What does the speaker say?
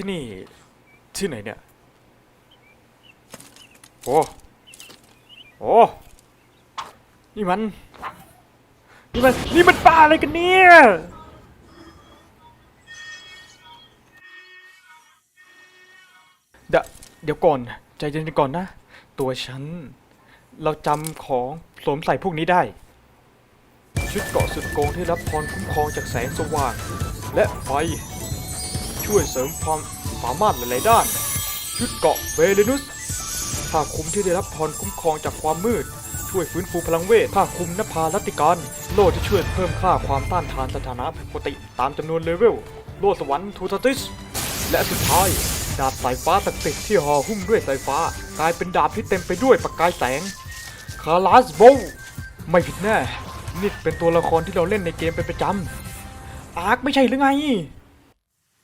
ที่นี่ ที่ไหนเนี่ย โอ้ โอ้ นี่มัน นี่มัน นี่มันป่าอะไรกันเนี่ย เดี๋ยวเดี๋ยวก่อน ใจเย็นๆก่อนนะ ตัวฉัน เราจำของสวมใส่พวกนี้ได้ ชุดเกาะสุดโกงที่รับพรคุ้มครองจากแสงสว่าง และไฟ ช่วยเสริมความสามารถหลายๆด้าน ชุดเกาะเวเลนุสผ้าคลุมที่ได้รับพรคุ้มครองจากความมืด ช่วยฟื้นฟูพลังเวทผ้าคลุมนภารัติการโล่ที่ช่วยเพิ่มค่าความต้านทานสถานะปกติตามจำนวนเลเวล โล่สวรรค์ทูตติส และสุดท้ายดาบสายฟ้าศักดิ์สิทธิ์ที่ห่อหุ้มด้วยสายฟ้า กลายเป็นดาบที่เต็มไปด้วยประกายแสง คาราสโบไม่ผิดแน่ นี่เป็นตัวละครที่เราเล่นในเกมเป็นประจำอาร์คไม่ใช่หรือไง